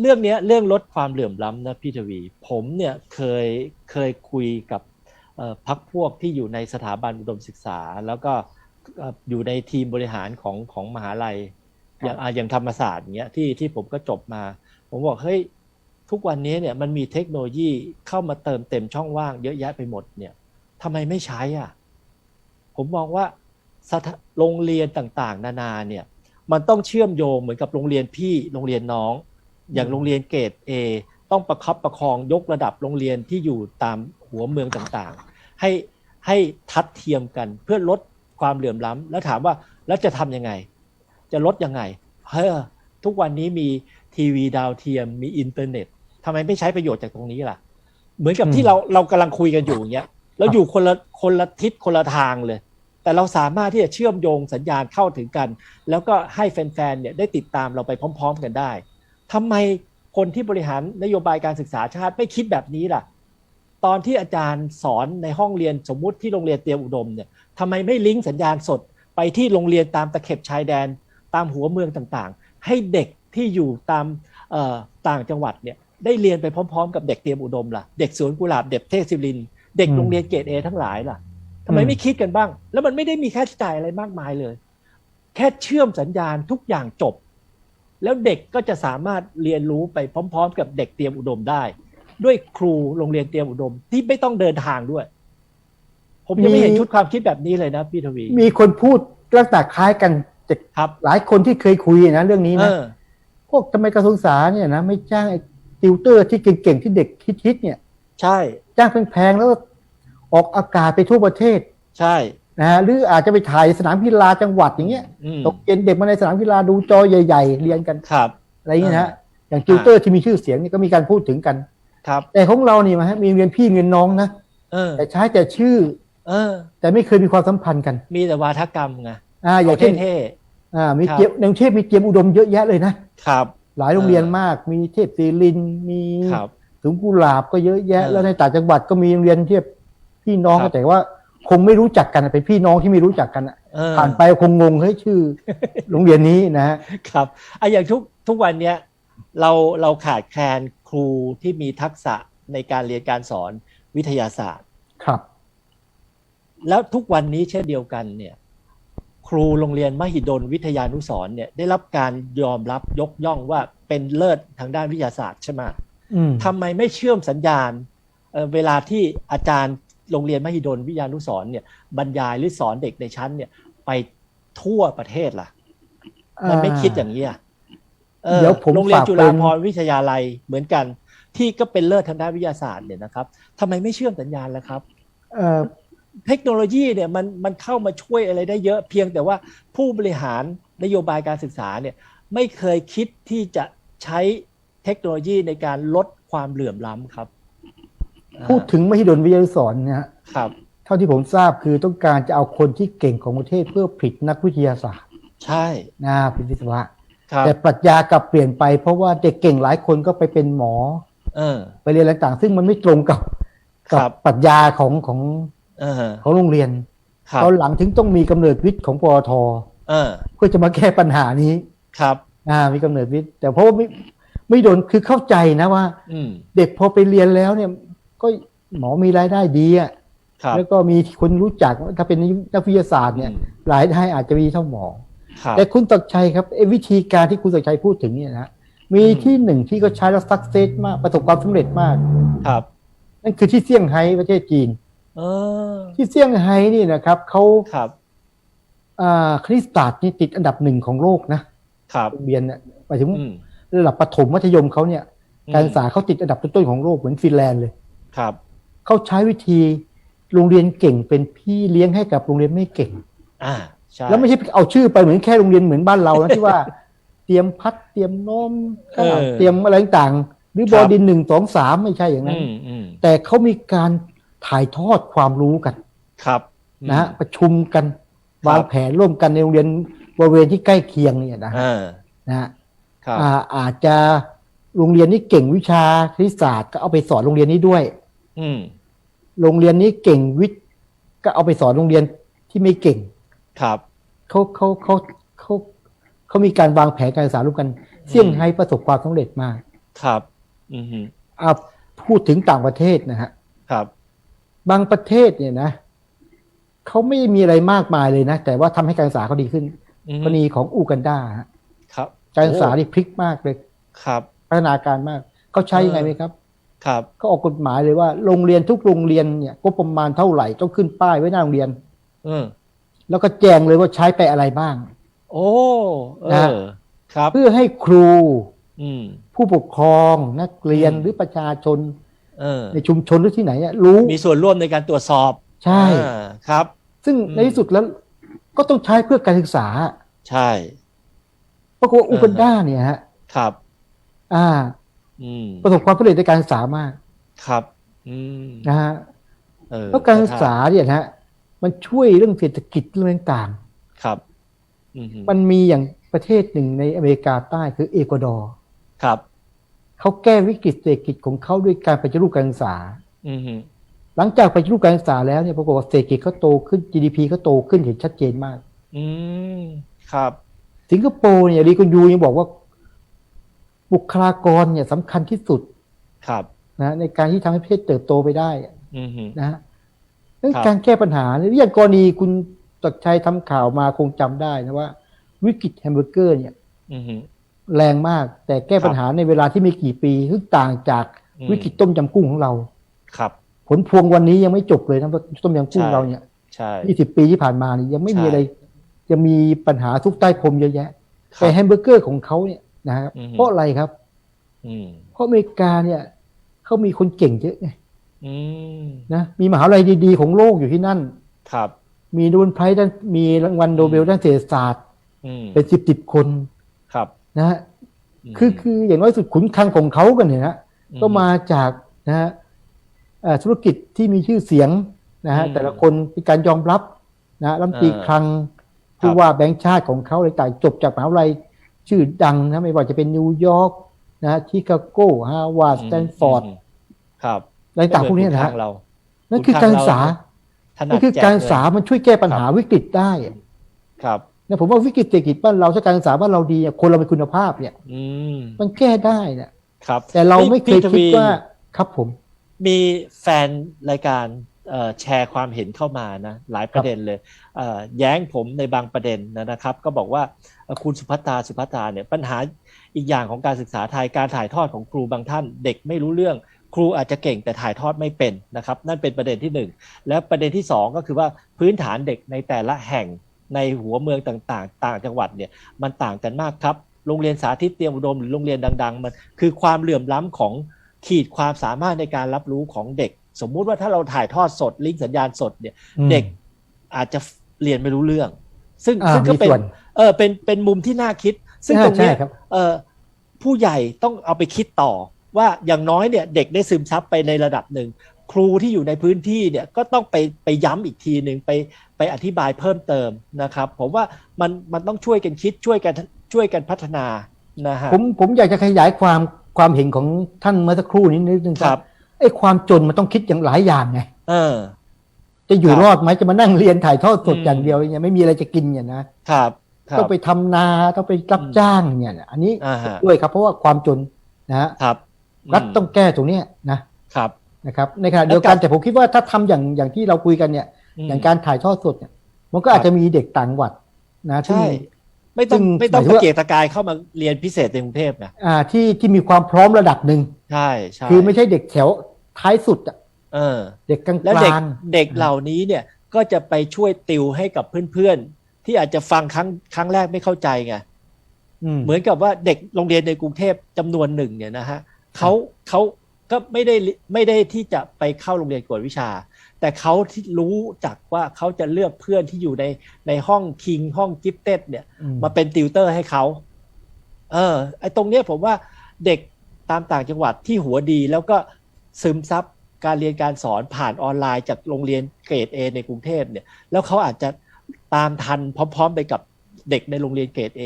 เรื่องเนี้ยเรื่องลดความเหลื่อมล้ำนะพี่ทวี ผมเนี่ยเคยเคยคุยกับเอ่อพักพวกที่อยู่ในสถาบันอุดมศึกษา แล้วก็เอ่ออยู่ในทีมบริหารของของมหาลัย อย่างอะอย่างธรรมศาสตร์อย่างเงี้ยที่ที่ผมก็จบมา ผมบอกเฮ้ยทุกวันนี้เนี่ยมันมีเทคโนโลยีเข้ามาเติมเต็มช่องว่างเยอะแยะไปหมดเนี่ยทำไมไม่ใช้อะผมมองว่าสถาโรงเรียนต่างๆ นานาเนี่ยมันต้องเชื่อมโยงเหมือนกับโรงเรียนพี่โรงเรียนน้อง อย่างโรงเรียนเกรด A ต้องประคับประคองยกระดับโรงเรียนที่อยู่ตามหัวเมืองต่างๆ ให้ให้ทัดเทียมกันเพื่อลดความเหลื่อมล้ำแล้วถามว่าแล้วจะทำยังไง จะลดยังไงเฮ้ยทุกวันนี้มีทีวีดาวเทียมมีอินเทอร์เน็ตทำไมไม่ใช้ประโยชน์จากตรงนี้ล่ะ เหมือนกับอืมที่เราเรากำลังคุยกันอยู่อย่างเงี้ยเราอยู่คนละคนละทิศคนละทางเลย แต่เราสามารถที่จะเชื่อมโยงสัญญาณเข้าถึงกัน แล้วก็ให้แฟนๆเนี่ยได้ติดตามเราไปพร้อม ๆ กันได้ ทำไมคนที่บริหารนโยบายการศึกษาชาติไม่คิดแบบนี้ล่ะ ตอนที่อาจารย์สอนในห้องเรียนสมมุติที่โรงเรียนเตรียมอุดมเนี่ยทำไมไม่ลิงก์สัญญาณสดไปที่โรงเรียนตามตะเข็บชายแดน ตามหัวเมืองต่างๆ ให้เด็กที่อยู่ตามต่างจังหวัดเนี่ยได้เรียนไปพร้อมๆ กับเด็กเตรียมอุดมล่ะเด็กสวนกุหลาบเด็กเทพศิริน เด็กโรงเรียนเกรดเอทั้งหลายล่ะทำไมอืมไม่คิดกันบ้าง แล้วมันไม่ได้มีค่าใช้จ่ายอะไรมากมายเลย แค่เชื่อมสัญญาณทุกอย่างจบ แล้วเด็กก็จะสามารถเรียนรู้ไปพร้อม ๆ กับเด็กเตรียมอุดมได้ ด้วยครูโรงเรียนเตรียมอุดมที่ไม่ต้องเดินทางด้วย ผมยังไม่เห็นชุดความคิดแบบนี้เลยนะพี่ทวี มีคนพูดลักษณะคล้ายกันจากครับหลายคนที่เคยคุยนะเรื่องนี้เอนะอพวกทำไมกระทรวงศึกษาเนี่ยนะไม่จ้างไอ้ติวเตอร์ที่เก่งๆที่เด็กคิดๆเนี่ย ใช่ จ้างแพงๆแล้วออกอากาศไปทั่วประเทศ ใช่ นะฮะหรืออาจจะไปถ่ายสนามกีฬาจังหวัดอย่างเงี้ยอืมตกเย็นเด็กมาในสนามกีฬาดูจอใหญ่ๆ เรียนกันครับอะไรอย่างเงี้ยนะฮะอย่างติวเตอร์ที่มีชื่อเสียงนี่ก็มีการพูดถึงกันครับ แต่ของเรานี่มาฮะมีเรียนพี่เรียนน้องนะเออแต่ใช้แต่ชื่อ เออ แต่ไม่เคยมีความสัมพันธ์กัน มีแต่วาทกรรมไงอ่าอย่างเช่นเท่อ่ามีครับเกียมในกรุงเทพมีเกียมอุดมเยอะแยะเลยนะๆครับ หลายโรงเรียนมากมีเทพศิรินทร์มีครับสูงกุหลาบก็เยอะแยะเออแล้วในต่างจังหวัดก็มีโรงเรียนเทียบพี่น้องครัก็บแต่ว่า คงไม่รู้จักกันอะเป็นพี่น้องที่ไม่รู้จักกันอะเออผ่านไปคงงงเฮ้ยชื่อ โรงเรียนนี้นะฮะครับอะอย่างทุกทุกวันเนี้ยเราเราขาดแคลนครูที่มีทักษะในการเรียนการสอนวิทยาศาสตร์ครับ แล้วทุกวันนี้เช่นเดียวกันเนี่ย ครูโรงเรียนมหิดลวิทยานุสรณ์เนี่ย ได้รับการยอมรับยกย่องว่าเป็นเลิศทางด้านวิทยาศาสตร์ใช่ไหมอืมทำไมไม่เชื่อมสัญญาณเอ่อเวลาที่อาจารย์ โรงเรียนมหิดลวิทยานุสรณ์เนี่ยบรรยายหรือสอนเด็กในชั้นเนี่ย ไปทั่วประเทศล่ะ มันไม่คิดอย่างนี้อะออเดี๋ยวผมโรงเรียนฝากจุเป็ฬานภรณ์วิทยาลัยเหมือนกัน ที่ก็เป็นเลิศทางด้านวิทยาศาสตร์เนี่ยนะครับทำไมไม่เชื่อมสัญญาณล่ะครับเอ่อเทคโนโลยีเนี่ยมันมันเข้ามาช่วยอะไรได้เยอะเพียงแต่ว่าผู้บริหารนโยบายการศึกษาเนี่ยไม่เคยคิดที่จะใช้เทคโนโลยีในการลดความเหลื่อมล้ำครับ พูดถึงมหิดลวิทยาสอนนะฮะครับ เท่าที่ผมทราบคือต้องการจะเอาคนที่เก่งของประเทศเพื่อผลิตนักวิทยาศาสตร์ ใช่นะผลิตวิศวะครับแต่ปรัชญากลับเปลี่ยนไปเพราะว่าเด็กเก่งหลายคนก็ไปเป็นหมอ เออ ไปเรียนอะไรต่างๆซึ่งมันไม่ตรงกับครักับปรัชญาของของเออของโรงเรียนครับตอนหลังถึงต้องมีกำเนิดวิทย์ของปอทเออเพื่อจะมาแก้ปัญหานี้ครับ อ่า มีกำเนิดวิทย์ แต่เพราะว่าไม่ไม่โดนคือเข้าใจนะว่าอืมเด็กพอไปเรียนแล้วเนี่ย ก็หมอมีรายได้ดีอะครับแล้วก็มีคนรู้จักถ้าเป็นนักวิทยาศาสตร์เนี่ยอืมรายได้อาจจะมีเท่าหมอครับแต่คุณตักชัยครับไอ้วิธีการที่คุณตักชัยพูดถึงเนี่ยนะมีอืมที่หนึ่งที่เขาใช้แล้วสักเซสมากประสบความสำเร็จมากครับ นั่นคือที่เซี่ยงไฮ้ประเทศจีนเออที่เซี่ยงไฮ้นี่นะครับเขาครับอ่าคณิตศาสตร์นี่ติดอันดับหนึ่งของโลกนะครับโรงเรียนเนี่ยหมายถึงอืมระดับประถมมัธยมเขาเนี่ย การศึกษาเขาติดอันดับต้นๆของโลกเหมือนฟินแลนด์เลย ครับ เขาใช้วิธีโรงเรียนเก่งเป็นพี่เลี้ยงให้กับโรงเรียนไม่เก่ง อ่าใช่แล้วไม่ใช่เอาชื่อไปเหมือนแค่โรงเรียนเหมือนบ้านเรานะที่ว่า เตรียมพัดเตรียมโน้มเออเตรียมอะไรต่างๆหรือครับบอดินหนึ่งสองสามไม่ใช่อย่างนั้อืนมอืมแต่เขามีการถ่ายทอดความรู้กันครับนะฮะประชุมกันครับวางแผนร่วมกันในโรงเรียนบริเวณที่ใกล้เคียงเนี่ยนะฮะเออนะฮะครับอ่าอาจจะ โรงเรียนนี้เก่งวิชาคณิตศาสตร์ ก็เอาไปสอนโรงเรียนนี้ด้วย อืมโรงเรียนนี้เก่งวิทย์ก็เอาไปสอนโรงเรียนที่ไม่เก่ง ครับเขาเขาเขาเขาเขามีการวางแผนการศึกษาร่วมกันเซี่ยงไฮ้ประสบความสำเร็จมากครับ อือฮึอ่าพูดถึงต่างประเทศนะฮะครับ บางประเทศเนี่ยนะเขาไม่มีอะไรมากมายเลยนะ แต่ว่าทำให้การศึกษาเขาดีขึ้นอือกฮึรณีของอูกันดาฮะครับการศึกษาโอ้นี่พลิกมากเลยครับ พัฒนาการมากเขาใช้ยังไงไหมครับ ครับเขาออกกฎหมายเลยว่าโรงเรียนทุกโรงเรียนเนี่ยงบประมาณเท่าไหร่ต้องขึ้นป้ายไว้หน้าโรงเรียน อืมแล้วก็แจ้งเลยว่าใช้ไปอะไรบ้าง โอ้เอนะอครับ เพื่อให้ครู อืม ผู้ปกครองนักเรียนอืมหรือประชาชนเออในชุมชนหรือที่ไหนอะรู้มีส่วนร่วมในการตรวจสอบใช่อ่าครับ ซึ่งอืมในที่สุดแล้วก็ต้องใช้เพื่อการศึกษา ใช่ปรากฏว่าอูกันดาเนี่ยฮะครับ อ่าอืมประสบความสำเร็จในการศึกษามาก ครับ อืมนะฮะเออแล้วการศึกษาเนี่ยนะฮะ มันช่วยเรื่องเศรษฐกิจเรื่องต่างครับอืมๆมันมีอย่างประเทศหนึ่งในอเมริกาใต้คือเอกวาดอร์ครับเขาแก้วิกฤตเศรษฐกิจของเขาด้วยการปฏิรูปการศึกษาอืมหลังจากปฏิรูปการศึกษาแล้วเนี่ยปรากฏว่าเศรษฐกิจเขาโตขึ้น GDP เขาโตขึ้นเห็นชัดเจนมาก อืมครับ สิงคโปร์เนี่ยรีกอนยูยังบอกว่า บุคลากรเนี่ยสำคัญที่สุดครับนะในการที่ทำให้ประเทศเติบโตไปได้อืมนะฮะเรื่องครับการแก้ปัญหาเนี่ยอย่างกรณีคุณตักชัยทำข่าวมาคงจำได้นะว่า วิกฤตแฮมเบอร์เกอร์เนี่ยอืมแรงมากแต่แก้ปัญหาในเวลาที่ไม่กี่ปีซึ่งต่างจากอืมวิกฤตต้มยำกุ้งของเรา ครับ ผลพวงวันนี้ยังไม่จบเลยนะต้มยำกุ้งใช่เราเนี่ยใช่ยี่สิบปีที่ผ่านมานี่ยังไม่มีใช่อะไรยังมีปัญหาทุกใต้พรมเยอะแยะครัแต่บแฮมเบอร์เกอร์ของเขาเนี่ย นะครับอืมเพราะอะไรครับอืมเพราะอเมริกาเนี่ยเขามีคนเก่งเยอะไงอืมนะมีมหาวิทยาลัยดีๆของโลกอยู่ที่นั่น ครับ มีโนเบลไพรส์ด้านมีรางวัลโนเบลด้านเศรษฐศาสตร์อืมเป็นสิบสิบคนครับนะฮะมคือคืออย่างน้อยสุดขุนคลังของเขากันเนี่ยนะอืมก็มาจากนะฮะเอ่อธุรกิจที่มีชื่อเสียงนะฮะอืมแต่ละคนมีการยอมรับนะรัฐมนตรีเออคลังครับผู้ว่าแบงค์ชาติของเขาอะไรต่างจบจากมหาวิทยาลัย ชื่อดังนะไม่ว่าจะเป็นนิวยอร์กนะชิคาโกฮาวาดสแตนฟอร์ดมครับอะไรต่างพวกนี้นะไม่ฮะเหมือขุข้างเรานั่นคือการศึกษาถนันั่ดนคือแจการศึกษาเงินมันช่วยแก้ปัญหาวิกฤตได้ครับนะผมว่าวิกฤตเศรษฐกิจบ้านเราถ้าการศึกษาบ้านเราดีอะคนเราเป็นคุณภาพเนี่ย อืมมันแก้ได้นะครับ แต่เราไม่เคยพี่ทคิดว่าครับผม มีแฟนรายการเอ่อแชร์ความเห็นเข้ามานะหลายประเด็นเลยเอ่อแย้งผมในบางประเด็นนะครับ ก็บอกว่าเอ่อ คุณสุภัตตาสุภัตตาเนี่ยปัญหาอีกอย่างของการศึกษาไทยการถ่ายทอดของครูบางท่าน เด็กไม่รู้เรื่อง ครูอาจจะเก่งแต่ถ่ายทอดไม่เป็นนะครับ นั่นเป็นประเด็นที่หนึ่งและประเด็นที่สองก็คือว่าพื้นฐานเด็กในแต่ละแห่งในหัวเมืองต่างๆ ต่างจังหวัดเนี่ยมันต่างกันมากครับโรงเรียนสาธิตเตรียมอุดมหรือโรงเรียนดัง ๆ มันคือความเหลื่อมล้ำของขีดความสามารถในการรับรู้ของเด็ก สมมุติว่าถ้าเราถ่ายทอดสดลิงก์สัญญาณสดเนี่ยอืมเด็กอาจจะเรียนไม่รู้เรื่อง ซึ่งอ่าซึ่งก็เป็นมีส่วน เออเป็นเป็นมุมที่น่าคิด ซึ่งอ่าตรงเนี้ยใช่ครับเออผู้ใหญ่ต้องเอาไปคิดต่อ ว่าอย่างน้อยเนี่ยเด็กได้ซึมซับไปในระดับหนึ่ง ครูที่อยู่ในพื้นที่เนี่ยก็ต้องไปไปย้ำอีกทีหนึ่งไปไปอธิบายเพิ่มเติมนะครับ ผมว่ามันมันต้องช่วยกันคิดช่วยกันช่วยกันพัฒนานะฮะผมผมอยากจะขยายความความเห็นของท่านเมื่อสักครู่นี้นิดนึงครับไอ้ความจนมันต้องคิดอย่างหลายอย่างไงเออ จะอยู่ครับรอดไหมจะมานั่งเรียนถ่ายทอดสดอืมอย่างเดียวเนี่ยไม่มีอะไรจะกินเนี่ยนะครับครับ ต้องไปทำนาต้องไปรับอืมจ้างเนี่ยอันนี้อ่าฮะด้วยครับเพราะว่าความจนนะฮะครับรัฐต้องแก้ตรงเนี้ยนะครับนะครับในขณะเดียวกันแล้วกับแต่ผมคิดว่าถ้าทำอย่างอย่างที่เราคุยกันเนี่ย อย่างการถ่ายทอดสดเนี่ย มันก็อาจจะมีเด็กต่างจังหวัดนะที่ใช่ไม่ต้องซึ่งไม่ต้องหมายถึตะงว่าเกียกตะกายเข้ามาเรียนพิเศษในกรุงเทพนะอ่าที่ที่มีความพร้อมระดับหนึ่งใช่ใช่คือไม่ใช่เด็กแถวท้ายสุดอะเออ เด็กกลางแล้วเด็กงเด็กเหล่านี้เนี่ยก็จะไปช่วยติวให้กับเพื่อนๆ ที่อาจจะฟังครั้งครั้งแรกไม่เข้าใจไงมเหมือนกับว่าเด็กโรงเรียนในกรุงเทพจำนวนหนึ่งเนี่ยนะฮะเขาเขาก็ไม่ได้ไม่ได้ที่จะไปเข้าโรงเรียนกวดวิชา แต่เขาที่รู้จักว่าเขาจะเลือกเพื่อนที่อยู่ในในห้องคิงห้องกิฟเต็ดเนี่ยอืมาเป็นติวเตอร์ให้เขาเออ ไอ้ตรงเนี้ยผมว่าเด็กตามต่างจังหวัดที่หัวดีแล้วก็ซึมซับการเรียนการสอนผ่านออนไลน์จากโรงเรียนเกรดเอในกรุงเทพเนี่ย แล้วเขาอาจจะ ตามทันพร้อม ๆ ไปกับเด็กในโรงเรียนเกรดเอ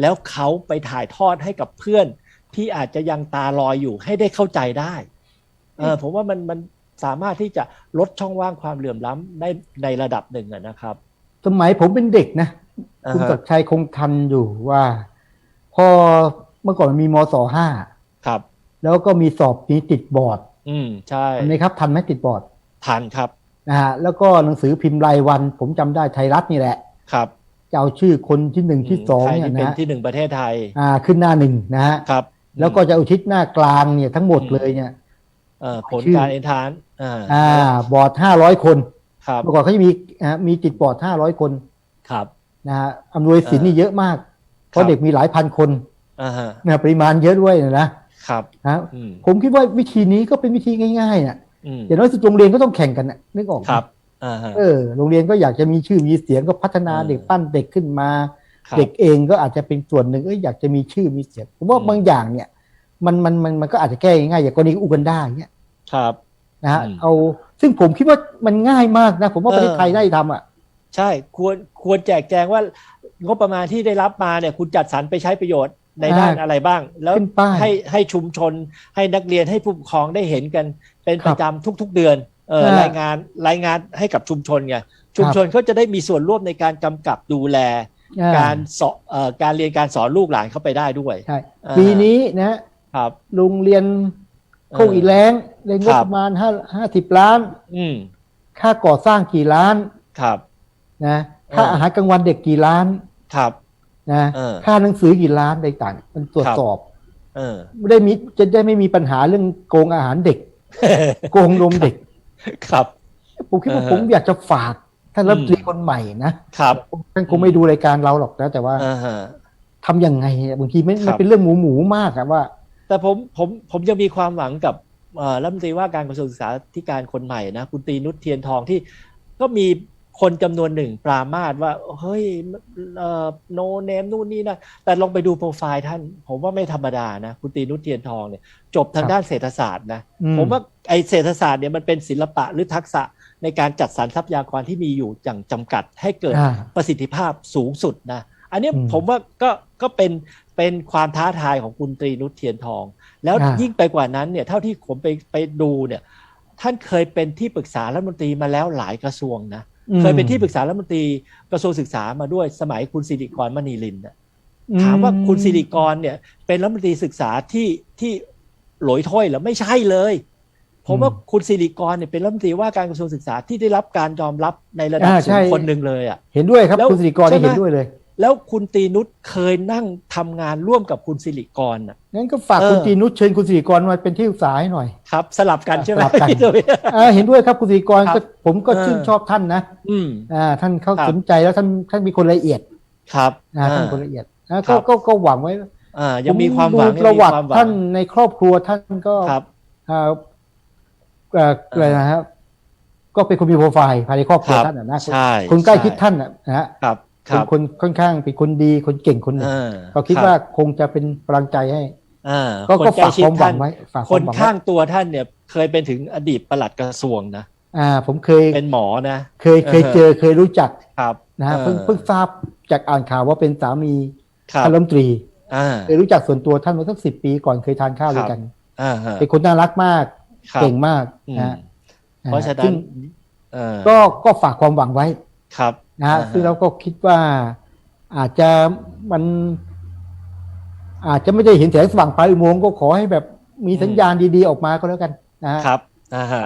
แล้วเขาไปถ่ายทอดให้กับเพื่อนที่อาจจะยังตาลอยอยู่ให้ได้เข้าใจได้เออผมว่ามันมันสามารถที่จะลดช่องว่างความเหลื่อมล้ำได้ในระดับหนึ่งอะนะครับ สมัยผมเป็นเด็กนะอ่าคุณฮะศักดิ์ชัยคงทันอยู่ว่า พอเมื่อก่อนมันมีมศห้าครับ แล้วก็มีสอบมีติดบอร์ด อืมใช่ทันไหมครับ ทันไหมติดบอร์ดทันครับ นะฮะแล้วก็หนังสือพิมพ์รายวัน ผมจำได้ไทยรัฐนี่แหละครับจะเอาชื่อคนที่หนึ่งที่สองใครเนี่ยที่เป็นนะที่หนึ่งประเทศไทยอ่าขึ้นหน้าหนึ่งนะฮะครับ แล้วก็จะอุทิศหน้ากลางเนี่ยทั้งหมดอืมเลยเนี่ยเอ่อผลชื่อการเอนทานอ่าอ่าบอร์ดห้าร้อยคนครับเมื่อก่อนเขาจะมีอ่ามีติดบอร์ดห้าร้อยคนครับนะฮะอำนวยสินอ่านี่นี่เยอะมาก เพครัราะบเด็กมีหลายพันคนอ่าฮะนะปริมาณเยอะด้วยนะนะครับนะอืมผมคิดว่าวิธีนี้ก็เป็นวิธีง่ายๆน่ะ อืมอย่างน้อยสุดโรงเรียนก็ต้องแข่งกันน่ะนึกออกไหมครับอ่าฮะเออ โรงเรียนก็อยากจะมีชื่อมีเสียงก็พัฒนาเออเด็กปั้นเด็กขึ้นมาครับเด็กเองก็อาจจะเป็นส่วนหนึ่งเอ้ยอยากจะมีชื่อมีเสียงผมว่าอืมบางอย่างเนี่ย มันมันมันมันก็อาจจะแก้ง่ายๆอย่างกรณีอูกันดาเนี่ยครับนะฮะอืมเอาซึ่งผมคิดว่ามันง่ายมากนะ ผมว่าเออประเทศไทยได้ทำอะใช่ควรควรแจกแจงว่างบประมาณที่ได้รับมาเนี่ยคุณจัดสรรไปใช้ประโยชน์ในด้านอ่าอะไรบ้าง แล้วขึ้นป้ายให้ให้ชุมชนให้นักเรียนให้ผู้ปกครองได้เห็นกัน เป็นคปรับระจำทุก ๆเดือนเอออ่ารรายงานรายงานให้กับชุมชนไงชุมชนเขาจะได้มีส่วนร่วมในการกำกับดูแลอ่การสอนเอ่อการเรียนการสอนลูกหลานเข้าไปได้ด้วยใช่อ่าปีนี้นะครับโรงเรียนโคกอีแรงได้งบครับประมาณห้าห้าสิบล้าน อืมค่าก่อสร้างกี่ล้านครับ นะค่าเออออาหารกลางวันเด็กกี่ล้านครับนะเออค่าหนังสือกี่ล้านอะไรต่างๆมันตรวจครับสอบ เออไม่ได้มีจะได้ไม่มีปัญหาเรื่องโกงอาหารเด็ก โกงนมเด็ก ครับ ผมคิดว่าเออผมอยากจะฝากท่านรัฐมนตรีคนใหม่นะครับท่านคงไม่ดูรายการเราหรอกนะแต่ว่าอ่าฮะทำยังไงอะบางทีไม่ครัมันบเป็นเรื่องหมูหมูๆมากอะว่า แต่ผมผมผมยังมีความหวังกับเอ่อรัฐมนตรีว่าการกระทรวงศึกษาธิการคนใหม่นะคุณตรีนุชเทียนทองที่ก็มี คนจำนวนหนึ่งปรามาสว่าเฮ้ยเอ่อโนเนมนู่นนี่นะแต่ลองไปดูโปรไฟล์ท่าน ผมว่าไม่ธรรมดานะคุณตรีนุชเทียนทองเนี่ยจบทางครับด้านเศรษฐศาสตร์นะอืมผมว่าไอเศรษฐศาสตร์เนี่ยมันเป็นศิลปะหรือทักษะในการจัดสรรทรัพยากรที่มีอยู่อย่างจำกัดให้เกิดอ่าประสิทธิภาพสูงสุดนะอันเนี้ยอืมผมว่าก็ก็เป็นเป็นความท้าทายของคุณตรีนุชเทียนทอง แล้วอ่ายิ่ยิ่งไปกว่านั้นเนี่ยเท่าที่ผมไปไปดูเนี่ยท่านเคยเป็นที่ปรึกษารัฐมนตรีมาแล้วหลายกระทรวงนะอืม เคยเป็นที่ปรึกษารัฐมนตรีกระทรวงศึกษามาด้วยสมัยคุณสิริกรมณีลินนะอืถามว่าคุณสิริกรเนี่ย เป็นรัฐมนตรีศึกษาที่ที่หลอยถ้อยเหรือไม่ใช่เลยผมว่าคุณสิริกรเนี่ยเป็นรัฐมนตรีว่าการกระทรวงศึกษาที่ได้รับการยอมรับในระดับอ่าสูใช่งคนหนึ่งเลยอะเห็นด้วยครับแล้วคุณสิริกรใช่นี่ไหมเห็นด้วยเลย แล้วคุณตรีนุชเคยนั่งทำงานร่วมกับคุณสิริกรน่ะงั้นก็ฝากเออคุณจีนุชเชิญคุณสิริกรมาเป็นที่ปรึกษาให้หน่อยครับ สลับกันใช่ไหมสลับกันพี่ตุ้ยอ่าเห็นด้วยครับคุณสิริกรครับก็ผมก็เออชื่นชอบท่านนะอืมอ่าท่านเขาครับสนใจแล้วท่านท่านมีคนละเอียดครับนะท่านอ่าคนละเอียดนะครัก็บก็ก็หวังไว้อ่ายังมีความหวังดูยังประมีวัติความหวังท่านในครอบครัวท่านก็ครับอ่าเอ่ออะไรนะครับก็เป็นคนมีโปรไฟล์ภายในครอบครัวครับท่านนะนะใช่คนใกล้ใช่ชิดท่านนะนะฮะครับค เป็นรับคนค่อนข้างเป็นคนดีคนเก่งคนหนึ่งเออก็คิดรับว่าคงจะเป็นกำลังใจให้อ่าก็คนก็ใกล้ฝากชิดความหวัท่างนไว้ฝากคนวามหวังไว้ข้างตัวท่านเนี่ย เคยเป็นถึงอดีตปลัดกระทรวงนะอ่า ผมเคยเป็นหมอนะ เคยเคยเออเจอเคยรู้จักครับนะฮะออเพิ่งเพิ่งทราบจากอ่านข่าวว่าเป็นสามีครับท่านรัฐมนตรีอ่าเคยรู้จักส่วนตัวท่านมาสักสิบปีก่อนเคยทานข้าวด้วยกันอ่าฮะเป็นคนน่ารักมากครับเก่งมากอืมนะฮะเพราะฉะนั้ซึ่นงเออก็ก็ฝากความหวังไว้ครับ นะฮะอ่าซึ่งเราก็คิดว่า อาจจะมัน อาจจะไม่ได้เห็นแสงสว่างปลายอุโมงค์ก็ขอให้แบบมีสัญญาณดีๆออกมาก็แล้วกันนะฮะ ครับอ่าฮะ